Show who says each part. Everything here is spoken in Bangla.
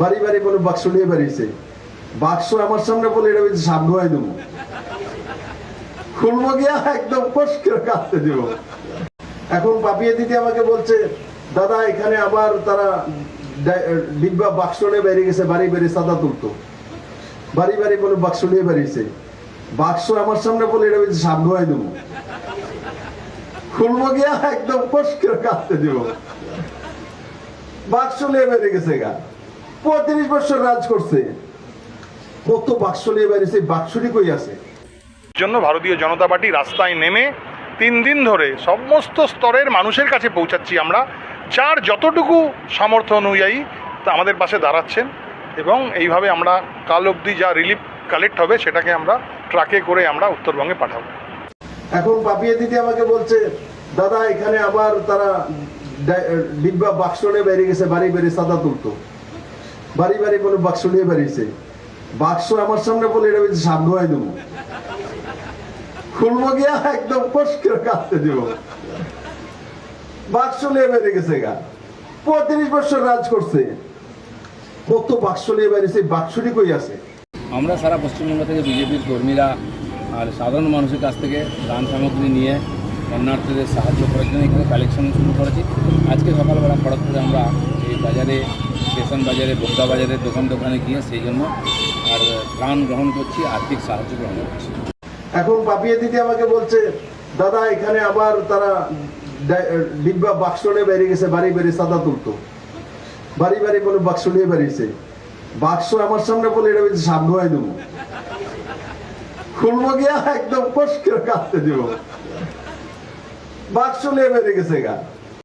Speaker 1: বাড়ি বাড়ি বলে বাক্স নিয়ে বেরিয়েছে। বাক্স আমার সামনে বলে এটা বলছে সামনে হয় দেবো। খুলবো গিয়া একদম করে কাঁদতে দিব। এখন পাপিয়ে দিদি আমাকে বলছে, দাদা, এখানে আবার তারা ডিব্বা বাক্স নিয়ে বেরিয়ে গেছে, বাড়ি বেরিয়ে সাদা তুলতো। বাড়ি বাড়ি বলে বাক্স নিয়ে বেরিয়েছে। বাক্স আমার সামনে বলে এটা বলছে সামনে হয় দেবো। খুলবো গিয়া একদম করে কাঁদতে দিব। বাক্স নিয়ে বেরিয়ে গেছে গা। পঁয়ত্রিশ বছর রাজ করছে। কত বাক্স নিয়ে বেরিয়েছে বাক্সটি কই আছে?
Speaker 2: জন্য ভারতীয় জনতা পার্টি রাস্তায় নেমে তিন দিন ধরে সমস্ত স্তরের মানুষের কাছে পৌঁছাচ্ছি আমরা যার যতটুকু সামর্থ্য অনুযায়ী তা আমাদের পাশে দাঁড়াচ্ছেন এবং এইভাবে আমরা কাল অবধি যা রিলিফ কালেক্ট হবে সেটাকে আমরা ট্রাকে করে আমরা উত্তরবঙ্গে পাঠাবো।
Speaker 1: এখন পাপিয়ে দিদি আমাকে বলছে দাদা এখানে আবার তারা ডিব্বা বাক্স নিয়ে বেরিয়ে গেছে বাড়ি বেরিয়ে সাদা তুলতো। বাড়ি বাড়ি বলে বাক্স নিয়ে বেরিয়েছে। বাক্স আমার সামনে বলে এটা বলছে, সামনে হয় দেবো। খুলবো গিয়া একদম ফস করে কাঁদতে দিব। বাক্স নিয়ে বেরিয়ে গেছে গা। পঁয়ত্রিশ বছর রাজ করছে। কত বাক্স নিয়ে বেরিয়েছে, বাক্সটি কই আছে?
Speaker 3: আমরা সারা পশ্চিমবঙ্গ থেকে বিজেপির কর্মীরা আর সাধারণ মানুষের কাছ থেকে দান সামগ্রী নিয়ে বন্যার্থীদের সাহায্য করার জন্য এখানে কালেকশন শুরু করেছি। আজকে সকালবেলা খড়গপুরে আমরা এই বাজারে স্টেশন বাজারে, বোগদা বাজারে দোকান দোকানে গিয়ে সেই জন্য আর ত্রাণ গ্রহণ করছি, আর্থিক সাহায্য গ্রহণ করছি।
Speaker 1: এখন পাপিয়ে দিদি আমাকে বলছে, দাদা, এখানে আবার তারা ডিব্বা বাক্স নিয়ে বেরিয়ে গেছে, বাড়ি বেরিয়ে সাদা তুলতো। বাড়ি বাড়ি বলে বাক্স নিয়ে বেরিয়েছে। বাক্স আমার সামনে বলে এটা বলছে সামনে হয় দেবো। খুলবো গিয়া, একদম ফস করে কাঁদতে দিব। বাক্স নিয়ে বেরিয়ে গেছে গা।